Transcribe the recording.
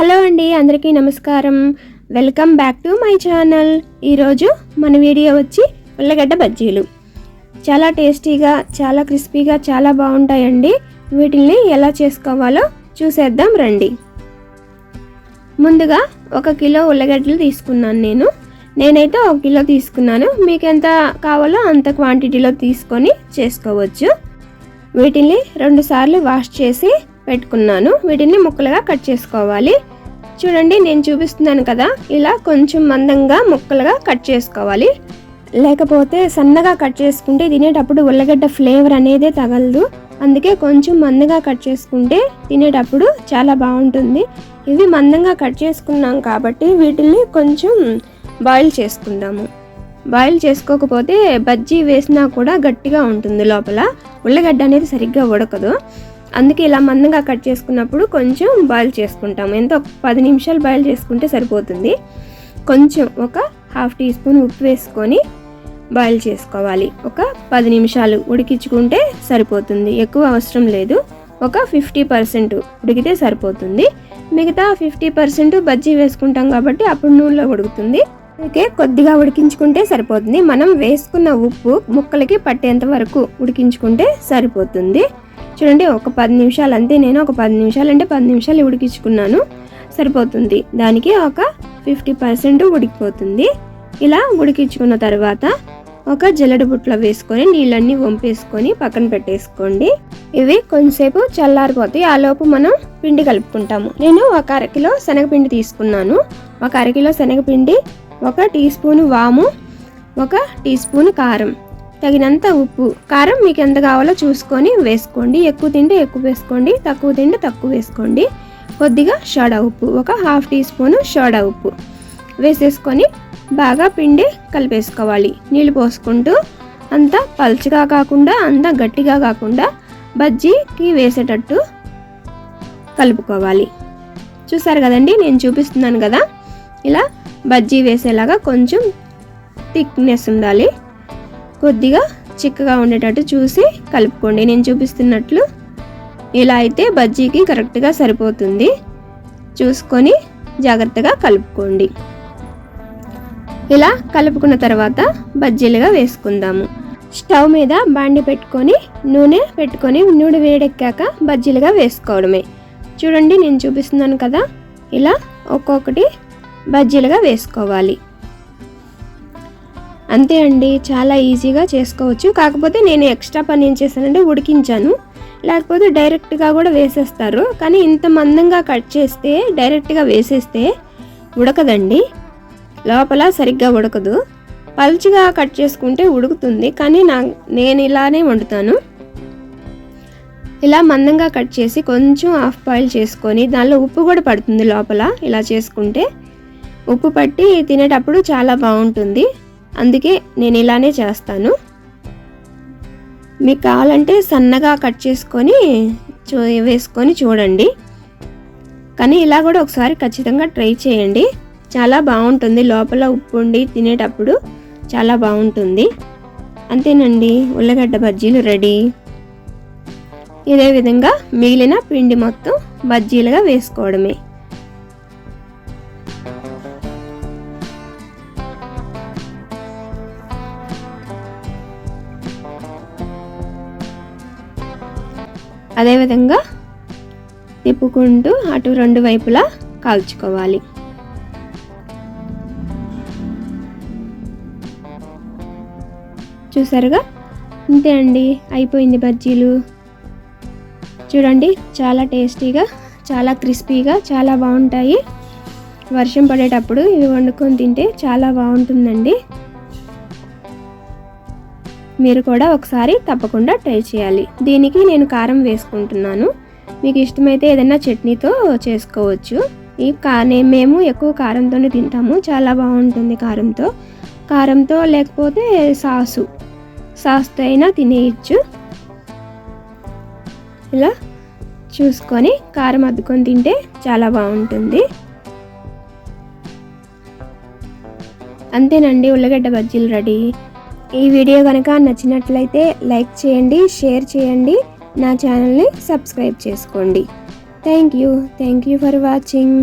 Hello అండి అందరికీ నమస్కారం. Welcome back to my channel. ఈరోజు మన వీడియో వచ్చి ఉల్లగడ్డ బజ్జీలు. చాలా టేస్టీగా చాలా క్రిస్పీగా చాలా బాగుంటాయండి. వీటిల్ని ఎలా చేసుకోవాలో చూసేద్దాం రండి. ముందుగా ఒక కిలో ఉల్లగడ్డలు తీసుకున్నాను నేను. నేనైతే ఒక కిలో తీసుకున్నాను. మీకు ఎంత కావాలో అంత క్వాంటిటీలో తీసుకొని చేసుకోవచ్చు. వీటిని రెండుసార్లు వాష్ చేసి పెట్టుకున్నాను. వీటిని ముక్కలుగా కట్ చేసుకోవాలి. చూడండి నేను చూపిస్తున్నాను కదా. ఇలా కొంచెం మందంగా ముక్కలుగా కట్ చేసుకోవాలి. లేకపోతే సన్నగా కట్ చేసుకుంటే తినేటప్పుడు ఉల్లగడ్డ ఫ్లేవర్ అనేదే తగలదు. అందుకే కొంచెం మందంగా కట్ చేసుకుంటే తినేటప్పుడు చాలా బాగుంటుంది. ఇవి మందంగా కట్ చేసుకున్నాం కాబట్టి వీటిని కొంచెం బాయిల్ చేసుకుందాము. బాయిల్ చేసుకోకపోతే బజ్జీ వేసినా కూడా గట్టిగా ఉంటుంది లోపల. ఉల్లగడ్డ అనేది సరిగ్గా ఉడకదు. అందుకే ఇలా మందంగా కట్ చేసుకున్నప్పుడు కొంచెం బాయిల్ చేసుకుంటాము. ఎంత? ఒక పది నిమిషాలు బాయిల్ చేసుకుంటే సరిపోతుంది. కొంచెం ఒక హాఫ్ టీ స్పూన్ ఉప్పు వేసుకొని బాయిల్ చేసుకోవాలి. ఒక పది నిమిషాలు ఉడికించుకుంటే సరిపోతుంది. ఎక్కువ అవసరం లేదు. ఒక ఫిఫ్టీ పర్సెంట్ ఉడికితే సరిపోతుంది. మిగతా ఫిఫ్టీ పర్సెంట్ బజ్జీ వేసుకుంటాం కాబట్టి అప్పుడు నూనెలో ఉడుకుతుంది. అందుకే కొద్దిగా ఉడికించుకుంటే సరిపోతుంది. మనం వేసుకున్న ఉప్పు ముక్కలకి పట్టేంత వరకు ఉడికించుకుంటే సరిపోతుంది. చూడండి ఒక పది నిమిషాలు అంతే నేను ఒక పది నిమిషాలు అంటే పది నిమిషాలు ఉడికించుకున్నాను. సరిపోతుంది. దానికి ఒక ఫిఫ్టీ పర్సెంట్ ఉడికిపోతుంది. ఇలా ఉడికించుకున్న తర్వాత ఒక జల్లెడ బుట్టలో వేసుకొని నీళ్ళన్నీ వంపేసుకొని పక్కన పెట్టేసుకోండి. ఇవి కొంచెంసేపు చల్లారిపోతాయి. ఆ లోపు మనం పిండి కలుపుకుంటాము. నేను ఒక అరకిలో శనగపిండి తీసుకున్నాను. ఒక అరకిలో శనగపిండి ఒక టీ స్పూన్ వాము ఒక టీ స్పూన్ కారం. తగినంత ఉప్పు కారం మీకు ఎంత కావాలో చూసుకొని వేసుకోండి. ఎక్కువ తింటే ఎక్కువ వేసుకోండి తక్కువ తింటే తక్కువ వేసుకోండి. కొద్దిగా సోడా ఉప్పు ఒక హాఫ్ టీ స్పూన్ సోడా ఉప్పు వేసేసుకొని బాగా పిండి కలిపేసుకోవాలి. నీళ్ళు పోసుకుంటూ అంత పల్చగా కాకుండా అంత గట్టిగా కాకుండా బజ్జీకి వేసేటట్టు కలుపుకోవాలి. చూసారు కదండి నేను చూపిస్తున్నాను కదా? ఇలా బజ్జీ వేసేలాగా కొంచెం థిక్నెస్ ఉండాలి. కొద్దిగా చిక్కగా ఉండేటట్టు చూసి కలుపుకోండి. నేను చూపిస్తున్నట్లు ఇలా అయితే బజ్జీకి కరెక్ట్గా సరిపోతుంది. చూసుకొని జాగ్రత్తగా కలుపుకోండి. ఇలా కలుపుకున్న తర్వాత బజ్జీలుగా వేసుకుందాము. స్టవ్ మీద బాండి పెట్టుకొని నూనె పెట్టుకొని నూనె వేడెక్కాక బజ్జీలుగా వేసుకోవడమే. చూడండి నేను చూపిస్తున్నాను కదా. ఇలా ఒక్కొక్కటి బజ్జీలుగా వేసుకోవాలి. అంతే అండి చాలా ఈజీగా చేసుకోవచ్చు. కాకపోతే నేను ఎక్స్ట్రా పని ఏం చేశానంటే ఉడికించాను. లేకపోతే డైరెక్ట్గా కూడా వేసేస్తారు. కానీ ఇంత మందంగా కట్ చేస్తే డైరెక్ట్గా వేసేస్తే ఉడకదండి. లోపల సరిగ్గా ఉడకదు. పలుచుగా కట్ చేసుకుంటే ఉడుకుతుంది. కానీ నా నేను ఇలానే వండుతాను. ఇలా మందంగా కట్ చేసి కొంచెం హాఫ్ బాయిల్ చేసుకొని దానిలో ఉప్పు కూడా పడుతుంది లోపల ఇలా చేసుకుంటే. ఉప్పు పట్టి తినేటప్పుడు చాలా బాగుంటుంది. అందుకే నేను ఇలానే చేస్తాను. మీకు కావాలంటే సన్నగా కట్ చేసుకొని చూ వేసుకొని చూడండి. కానీ ఇలా కూడా ఒకసారి ఖచ్చితంగా ట్రై చేయండి. చాలా బాగుంటుంది. లోపల ఉప్పు ఉండి తినేటప్పుడు చాలా బాగుంటుంది. అంతేనండి. ఉల్లగడ్డ బజ్జీలు రెడీ. ఇదే విధంగా మిగిలిన పిండి మొత్తం బజ్జీలుగా వేసుకోవడమే. అదేవిధంగా తిప్పుకుంటూ అటు రెండు వైపులా కాల్చుకోవాలి. చూసారుగా? అంతే అండి. అయిపోయింది బజ్జీలు. చూడండి చాలా టేస్టీగా చాలా క్రిస్పీగా చాలా బాగుంటాయి. వర్షం పడేటప్పుడు ఇవి వండుకొని తింటే చాలా బాగుంటుందండి. మీరు కూడా ఒకసారి తప్పకుండా ట్రై చేయాలి. దీనికి నేను కారం వేసుకుంటున్నాను. మీకు ఇష్టమైతే ఏదైనా చట్నీతో చేసుకోవచ్చు. ఈ కా మేము ఎక్కువ కారంతోనే తింటాము. చాలా బాగుంటుంది కారంతో. కారంతో లేకపోతే సాసు. సాస్తో అయినా తినేయచ్చు. ఇలా చూసుకొని కారం అద్దుకొని తింటే చాలా బాగుంటుంది. అంతేనండి ఉల్లగడ్డ బజ్జీలు రెడీ. ఈ వీడియో కనుక నచ్చినట్లయితే లైక్ చేయండి షేర్ చేయండి నా ఛానల్ని సబ్స్క్రైబ్ చేసుకోండి. Thank you thank you for watching